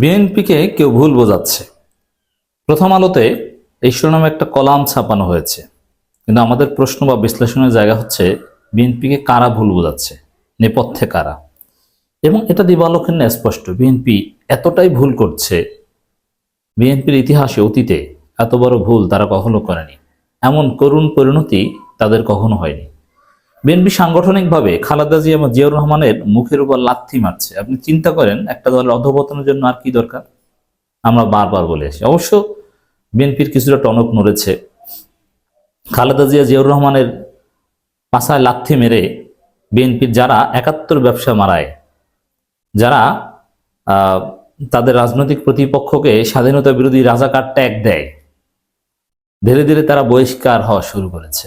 বিএনপিকে কেউ ভুল বোঝাচ্ছে। প্রথম আলোতে এই শিরোনামে একটা কলাম ছাপানো হয়েছে। কিন্তু আমাদের প্রশ্ন বা বিশ্লেষণের জায়গা হচ্ছে, বিএনপিকে কারা ভুল বোঝাচ্ছে? নেপথ্যে কারা? এবং এটা দিবালোকের স্পষ্ট, বিএনপি এতটাই ভুল করছে, বিএনপির ইতিহাসে, অতীতে এত বড় ভুল তারা কখনো করেনি। এমন করুণ পরিণতি তাদের কখনো হয়নি। বিএনপি সাংগঠনিকভাবে খালেদা জিয়া এবং জিয়াউর রহমানের মুখের উপর লাথি মারছে। আপনি চিন্তা করেন, একটা দলের অধপতনের জন্য আর কি দরকার? আমরা বারবার বলে আসি। অবশ্য বিএনপির কিছুটা টনক নড়েছে। খালেদা জিয়া, জিয়াউর রহমানের পাশায় লাথি মেরে বিএনপির যারা একাত্তর ব্যবসা মারায়, যারা তাদের রাজনৈতিক প্রতিপক্ষকে স্বাধীনতা বিরোধী রাজাকার ট্যাগ দেয়, ধীরে ধীরে তারা বহিষ্কার হওয়া শুরু করেছে।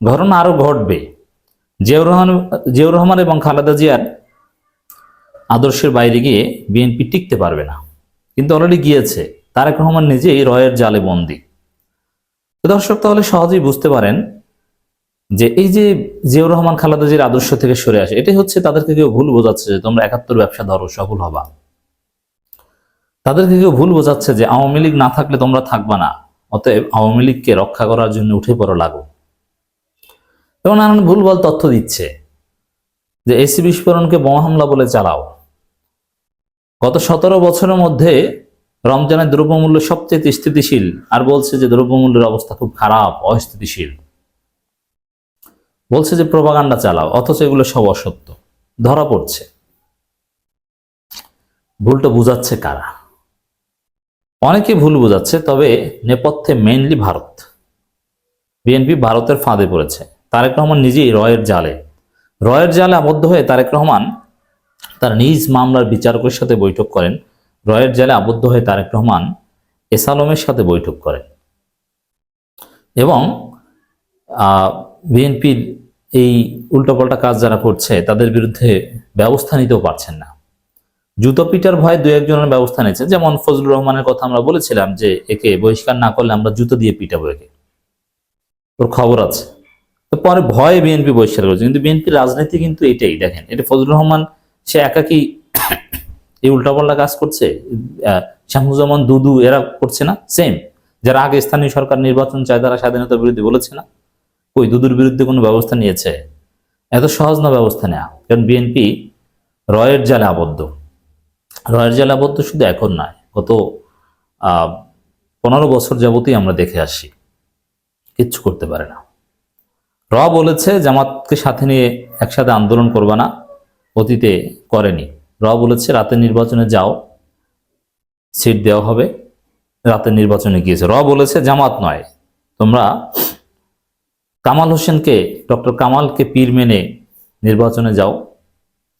ঘটনা আরও ঘটবে। জিয়াউর রহমান জিয়াউর রহমান এবং খালেদা জিয়ার আদর্শের বাইরে গিয়ে বিএনপি টিকতে পারবে না। কিন্তু অলরেডি গিয়েছে। তারেক রহমান নিজেই রয়ের জালে বন্দি। দর্শক, তাহলে সহজেই বুঝতে পারেন যে এই যে জিয়াউর রহমান, খালেদা জিয়ার আদর্শ থেকে সরে আসে, এটাই হচ্ছে তাদেরকে কেউ ভুল বোঝাচ্ছে যে তোমরা একাত্তর ব্যবসা ধরো, সফল হবা। তাদেরকে কেউ ভুল বোঝাচ্ছে যে আওয়ামী লীগ না থাকলে তোমরা থাকবা না, অতএব আওয়ামী লীগকে রক্ষা করার জন্য উঠে পড়ো লাগো। এবং নানান ভুলভাল তথ্য দিচ্ছে যে এসি বিস্ফোরণকে বোমা হামলা বলে চালাও। গত সতেরো বছরের মধ্যে রমজানের দ্রব্যমূল্য সবচেয়ে স্থিতিশীল আর বলছে যে দ্রব্যমূল্যের অবস্থা খুব খারাপ, অস্থিতিশীল। বলছে যে প্রভাকাণ্ডা চালাও, অথচ এগুলো সব অসত্য। ধরা পড়ছে। ভুলটা বুঝাচ্ছে কারা? অনেকে ভুল বোঝাচ্ছে, তবে নেপথ্যে মেইনলি ভারত। বিএনপি ভারতের ফাঁদে পড়েছে। তারেক রহমান নিজেই রয়ের জালে। রয়ের জালে আবদ্ধ হয়ে তারেক রহমান তার নিজ মামলার বিচারকের সাথে বৈঠক করেন। রয়ের জালে আবদ্ধ হয়ে তারেক রহমান এসালমের সাথে বৈঠক করেন। এবং বিএনপির এই উল্টোপাল্টা কাজ যারা করছে, তাদের বিরুদ্ধে ব্যবস্থা নিতেও পারছেন না। জুতো পিটার ভয়ে দু একজনের ব্যবস্থা নিয়েছে। যেমন ফজলুর রহমানের কথা আমরা বলেছিলাম যে, একে বহিষ্কার না করলে আমরা জুতো দিয়ে পিটাবো একে। ওর খবর আছে? তো পরে ভয়ে বিএনপি বহিষ্কার করেছে। কিন্তু বিএনপির রাজনীতি কিন্তু এটাই দেখেন। এটা ফজলুর রহমান সে একাকি এই উল্টাপাল্টা কাজ করছে? শামসুজ্জামান দুদু এরা করছে না? সেম যারা আগে স্থানীয় সরকার নির্বাচন চায় তারা স্বাধীনতার বিরুদ্ধে বলেছে না? ওই দুদুর বিরুদ্ধে কোনো ব্যবস্থা নিয়েছে? এত সহজ না ব্যবস্থা নেওয়া কারণ বিএনপি রয়ের জালে আবদ্ধ। রয়ের জালে আবদ্ধ শুধু এখন নয় গত আহ, পনেরো বছর যাবতই আমরা দেখে আসি। কিচ্ছু করতে পারে না। র বলেছে, জামাতকে সাথে নিয়ে একসাথে আন্দোলন করবে না, অতীতে করেনি। র বলেছে রাতের নির্বাচনে যাও, সিট দেওয়া হবে রাতের নির্বাচনে গিয়েছে। র বলেছে, জামাত নয়। তোমরা কামাল হোসেনকে, ডক্টর কামালকে পীর মেনে নির্বাচনে যাও,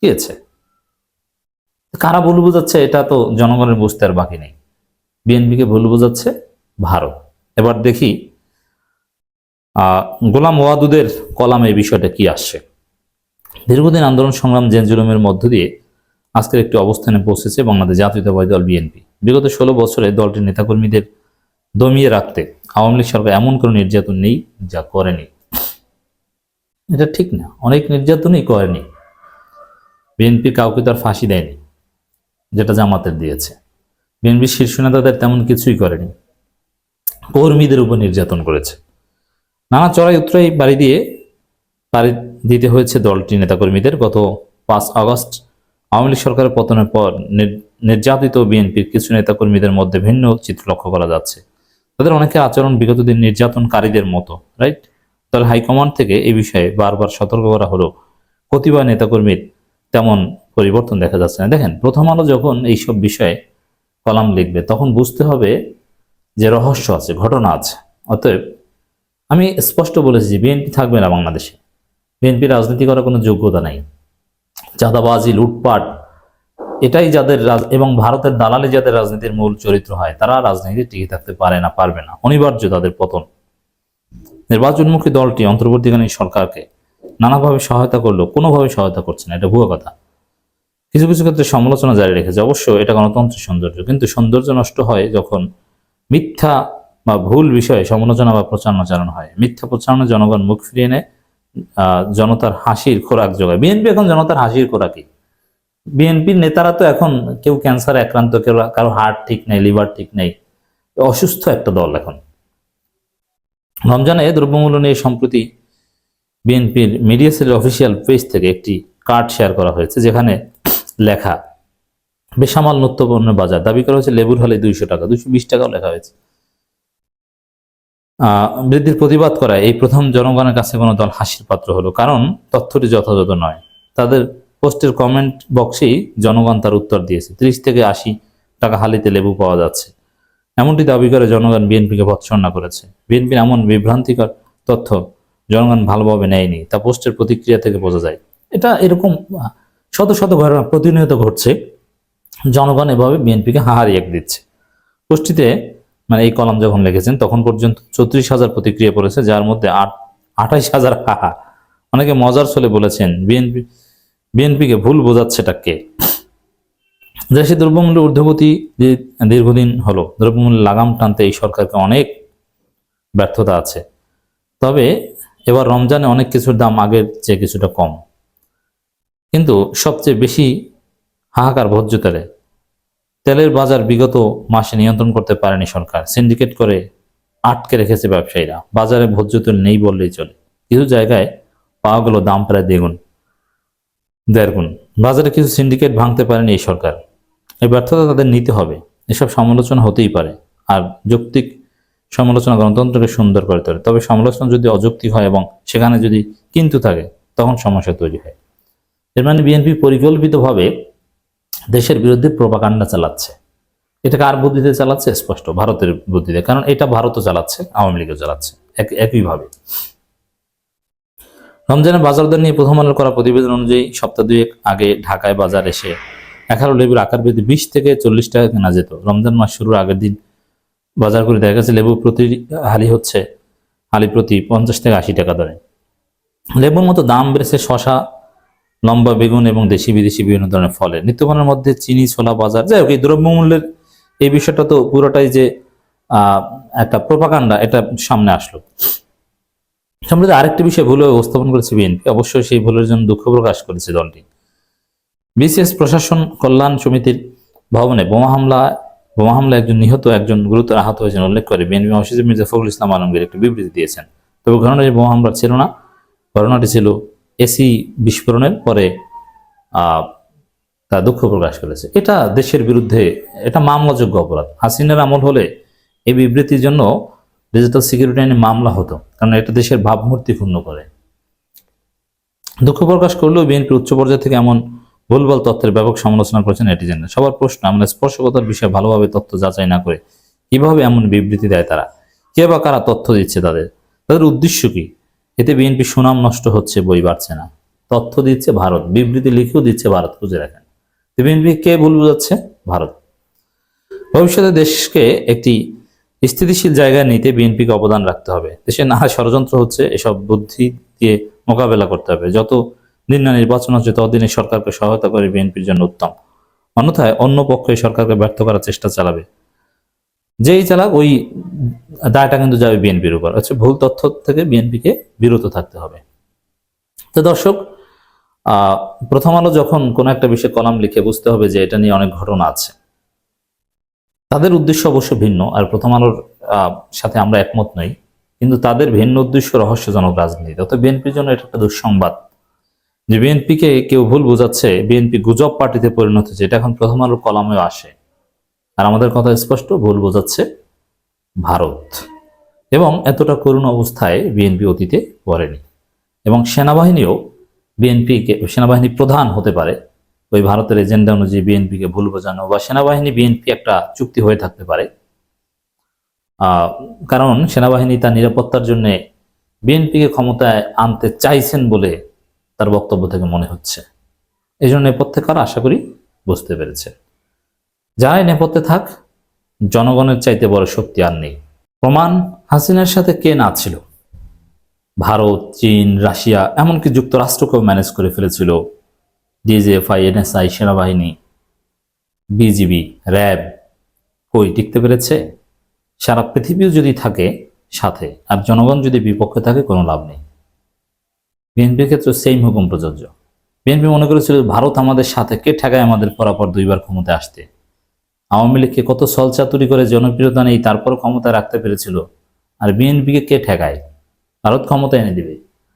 গিয়েছে। কারা ভুল বোঝাচ্ছে, এটা তো জনগণের বুঝতে আর বাকি নেই। বিএনপিকে ভুল বোঝাচ্ছে ভারত। এবার দেখি গোলাম ওয়াদুদের কলামে এই বিষয়টা কি আসছে? দীর্ঘদিন আন্দোলন সংগ্রাম জেন জুলুমের মধ্য দিয়ে আজকের একটি অবস্থানে পৌঁছেছে বাংলাদেশ জাতীয়তাবাদী দল বিএনপি। বিগত ষোলো বছরে দলটির নেতাকর্মীদের দমিয়ে রাখতে আওয়ামী লীগ সরকার এমন কোনো নির্যাতন নেই যা করেনি। এটা ঠিক না, অনেক নির্যাতনই করেনি। বিএনপি কাউকে তার ফাঁসি দেয়নি, যেটা জামাতের দিয়েছে। বিএনপির শীর্ষ নেতাদের তেমন কিছুই করেনি। কর্মীদের উপর নির্যাতন করেছে। নানা চড়াই উত্তরাই বাড়ি দিয়ে বাড়ি দিতে হয়েছে দলটি নেতাকর্মীদের। গত পাঁচ আগস্ট আওয়ামী লীগ সরকারের পতনের পর নির- নির্যাতিত বিএনপির কিছু নেতাকর্মীদের মধ্যে ভিন্ন চিত্র লক্ষ্য করা যাচ্ছে। তাদের অনেকের আচরণ বিগত দিন নির্যাতনকারীদের মতো, রাইট? তাহলে হাইকমান্ড থেকে এই বিষয়ে বারবার সতর্ক করা হলো। কতিপয় নেতাকর্মীর তেমন পরিবর্তন দেখা যাচ্ছে না। দেখেন, প্রথম আলো যখন এইসব বিষয়ে কলাম লিখবে, তখন বুঝতে হবে যে রহস্য আছে, ঘটনা আছে। অতএব আমি স্পষ্ট বলেছি যে বিএনপি থাকবে না বাংলাদেশে। বিএনপি রাজনীতি করার কোনো যোগ্যতা নাই। চাঁদাবাজি, লুটপাট, এটাই যাদের এবং ভারতের দালালি যাদের রাজনীতির মূল চরিত্র হয়, তারা রাজনীতি টিকে থাকতে পারে না, পারবে না। অনিবার্য তাদের পতন। নির্বাচনমুখী দলটি অন্তর্বর্তীকালীন সরকারকে নানাভাবে সহায়তা করলেও কোনোভাবে সহায়তা করছে না, এটা ভুয়া কথা। কিছু কিছু ক্ষেত্রে সমালোচনা জারি রেখেছে। অবশ্য এটা গণতন্ত্রের সৌন্দর্য, কিন্তু সৌন্দর্য নষ্ট হয় যখন মিথ্যা বা ভুল বিষয়ে সমালোচনা বা প্রচারণা চালানো হয়। মিথ্যা প্রচারণা জনগণ মুখ ফিরিয়ে নেয় জনতার হাসির খোরাক যোগায়। বিএনপি এখন জনতার হাসির খোরাকই। বিএনপির নেতারা তো এখন কেউ ক্যান্সারে আক্রান্ত, কেউ কারও হার্ট ঠিক নেই লিভার ঠিক নেই। অসুস্থ একটা দল এখন। রমজানে দ্রব্যমূল্য নিয়ে সম্প্রতি বিএনপির মিডিয়া সেলের অফিসিয়াল পেজ থেকে একটি কার্ড শেয়ার করা হয়েছে, যেখানে লেখা, বেসামাল নিত্যপণ্যের বাজার, দাবি করা হয়েছে লেবুর হলে দুইশো টাকা, দুইশো বিশ টাকাও লেখা হয়েছে। বৃদ্ধির প্রতিবাদ করা এই প্রথম জনগণের কাছে কোনো দল হাসির পাত্র হলো। কারণ তথ্যটি যথাযথ নয়। তাদের পোস্টের কমেন্ট বক্সেই জনগণ তার উত্তর দিয়েছে। ত্রিশ থেকে আশি টাকা হালিতে লেবু পাওয়া যাচ্ছে। এমনটি দাবি করে জনগণ বিএনপিকে ভৎসনা করেছে। বিএনপির এমন বিভ্রান্তিকর তথ্য জনগণ ভালোভাবে নেয়নি, তা পোস্টের প্রতিক্রিয়া থেকে বোঝা যায়। এটা এরকম শত শত ঘটনা প্রতিনিয়ত ঘটছে। জনগণ এভাবে বিএনপিকে হাহারি এক দিচ্ছে। পোস্টটিতে মানে এই কলাম যখন লিখেছেন, তখন পর্যন্ত চৌত্রিশ হাজার প্রতিক্রিয়া পড়েছে, যার মধ্যে আট, আঠাইশ হাজার হাহা অনেকে মজার ছলে বলেছেন, বিএনপি, বিএনপিকে ভুল বোঝাচ্ছে কে? দেশে দ্রব্যমূল্য ঊর্ধ্বগতি যে দীর্ঘদিন হলো। দ্রব্যমূল্য লাগাম টানতে এই সরকারকে অনেক ব্যর্থতা আছে। তবে এবার রমজানে অনেক কিছুর দাম আগের চেয়ে কিছুটা কম। কিন্তু সবচেয়ে বেশি হাহাকার ভোজ্য তেলে তেলের বাজার বিগত মাসে নিয়ন্ত্রণ করতে পারেনি সরকার। সিন্ডিকেট করে আটকে রেখেছে ব্যবসায়ীরা। বাজারে ভোজ্য তেল নেই বললেই চলে। কিছু জায়গায় পাওয়া গেল দাম প্রায় দ্বিগুণ, দেড় গুণ। বাজারে কিছু সিন্ডিকেট ভাঙতে পারেনি এই সরকার। এই ব্যর্থতা তাদের নিতে হবে। এসব সমালোচনা হতেই পারে। আর যৌক্তিক সমালোচনা গণতন্ত্রকে সুন্দর করে তোলে। তবে সমালোচনা যদি অযৌক্তিক হয় এবং সেখানে যদি কিন্তু থাকে, তখন সমস্যা তৈরি হয়। এর মানে বিএনপি পরিকল্পিতভাবে দেশের বিরুদ্ধে প্রপাকাণ্ডা চালাচ্ছে। এটা কার বুদ্ধিতে চালাচ্ছে? স্পষ্ট, ভারতের বুদ্ধিতে। কারণ এটা ভারতও চালাচ্ছে, আওয়ামী লীগও চালাচ্ছে, এক- একইভাবে। রমজানের বাজার দর নিয়ে প্রথম আলোর করা প্রতিবেদন অনুযায়ী সপ্তাহ দুয়েক আগে ঢাকায় বাজার এসে এগারো লেবুর আকার বৃদ্ধি, বিশ থেকে চল্লিশ টাকা কেনা যেত। রমজান মাস শুরুর আগের দিন বাজার করে দেখা গেছে লেবু প্রতি হালি হচ্ছে, হালি প্রতি পঞ্চাশ থেকে আশি টাকা দরে। লেবুর মতো দাম বেড়েছে শশা লম্বা বেগুন এবং দেশি বিদেশি বিভিন্ন ধরনের ফলের। নিত্যপণ্যের মধ্যে চিনি, ছোলা, বাজার, যাই হোক, এই দ্রব্যমূল্যের এই বিষয়টা তো পুরোটাই যে একটা প্রপাকাণ্ডা এটা সামনে আসলো। সম্প্রতি আরেকটি বিষয় ভুল উপস্থাপন করেছে বিএনপি। অবশ্যই সেই ভুলের জন্য দুঃখ প্রকাশ করেছে দলটি। বিসিএস প্রশাসন কল্যাণ সমিতির ভবনে বোমা হামলা, বোমা হামলায় একজন নিহত, একজন গুরুতর আহত হয়েছেন উল্লেখ করে বিএনপি মসজিদ মির্জা ফখরুল ইসলাম আলমগীর একটি বিবৃতি দিয়েছেন। তবে ঘটনাটি বোমা হামলা ছিল না, ঘটনাটি ছিল এসি বিস্ফোরণের পরে তা দুঃখ প্রকাশ করেছে। এটা দেশের বিরুদ্ধে এটা মামলাযোগ্য অপরাধ। হাসিনার আমল হলে এই বিবৃতির জন্য ডিজিটাল সিকিউরিটি আইনে মামলা হতো, কারণ এটা দেশের ভাবমূর্তি ক্ষুণ্ণ করে। দুঃখ প্রকাশ করলেও বিএনপি উচ্চ পর্যায় থেকে এমন ভুলবল তথ্যের ব্যাপক সমালোচনা করেছেন নেটিজেনরা। সবার প্রশ্ন আমরা স্পর্শকতার বিষয়ে ভালোভাবে তথ্য যাচাই না করে কীভাবে এমন বিবৃতি দেয় তারা? কে বা কারা তথ্য দিচ্ছে তাদের? তাদের উদ্দেশ্য কি? এতে বিএনপি সুনাম নষ্ট হচ্ছে, বই বাড়ছে না। তথ্য দিচ্ছে ভারত, বিবৃতি লিখেও দিচ্ছে ভারত, খুঁজে রাখেন বিএনপি কে ভুল বোঝাচ্ছে? ভারত। ভবিষ্যতে দেশকে একটি স্থিতিশীল জায়গায় নিতে বিএনপিকে অবদান রাখতে হবে। দেশে না ষড়যন্ত্র হচ্ছে, এসব বুদ্ধি দিয়ে মোকাবেলা করতে হবে। যত দিন না নির্বাচন হচ্ছে, ততদিনে সরকারকে সহায়তা করে বিএনপির জন্য উত্তম। অন্যথায় অন্য পক্ষ সরকারকে ব্যর্থ করার চেষ্টা চালাবে। যেই চালাক ওই দায়টা কিন্তু যাবে বিএনপির উপর। হচ্ছে ভুল তথ্য থেকে বিএনপিকে বিরত থাকতে হবে। তো দর্শক প্রথম আলো যখন কোনো একটা বিষয়ে কলাম লিখে বুঝতে হবে যে এটা নিয়ে অনেক ঘটনা আছে। তাদের উদ্দেশ্য অবশ্য ভিন্ন, আর প্রথম আলোর সাথে আমরা একমত নই। কিন্তু তাদের ভিন্ন উদ্দেশ্য রহস্যজনক রাজনীতি। অত বিএনপির জন্য এটা একটা দুঃসংবাদ। যে বিএনপিকে কেউ ভুল বোঝাচ্ছে, বিএনপি গুজব পার্টিতে পরিণত হচ্ছে, এটা এখন প্রথম আলোর কলামেও আসে। আর আমাদের কথা স্পষ্ট, ভুল বোঝাচ্ছে ভারত। এবং এতটা করুণ অবস্থায় বিএনপি অতীতে পড়েনি। এবং সেনাবাহিনীও বিএনপিকে, সেনাবাহিনী প্রধান হতে পারে, ওই ভারতের এজেন্ডা অনুযায়ী বিএনপিকে ভুল বোঝানো বা সেনাবাহিনী বিএনপি একটা চুক্তি হয়ে থাকতে পারে। কারণ সেনাবাহিনী তার নিরাপত্তার জন্য বিএনপিকে ক্ষমতায় আনতে চাইছেন বলে তার বক্তব্য থেকে মনে হচ্ছে। এই জন্য নেপথ্যে আশা করি বুঝতে পেরেছে। যারাই নেপথ্যে থাক, জনগণের চাইতে বড় শক্তি আর নেই। প্রমাণ হাসিনার সাথে কে না ছিল? ভারত, চীন, রাশিয়া, এমনকি যুক্তরাষ্ট্রকেও ম্যানেজ করে ফেলেছিল ডিজিএফআই, এনএসআই, সেনাবাহিনী। বিজিবি, র্যাব, কই টিকতে পেরেছে? সারা পৃথিবীও যদি থাকে সাথে, আর জনগণ যদি বিপক্ষে থাকে, কোনো লাভ নেই। বিএনপির ক্ষেত্রে সেম হুকুম প্রযোজ্য। বিএনপি মনে করেছিল, ভারত আমাদের সাথে, কে ঠেকায় আমাদের পরাপর দুইবার ক্ষমতায় আসতে? আওয়ামী লীগকে কত সলচাতুরি করে জনপ্রিয়তা নেই তারপর ক্ষমতা রাখতে পেরেছিল। আর বিএনপিকে কে ঠেকায়? ভারত ক্ষমতা এনে দিবে।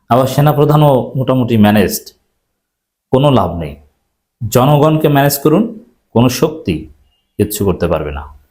আবার সেনাপ্রধানও মোটামুটি ম্যানেজড কোনো লাভ নেই। জনগণকে ম্যানেজ করুন, কোনো শক্তি কিচ্ছু করতে পারবে না।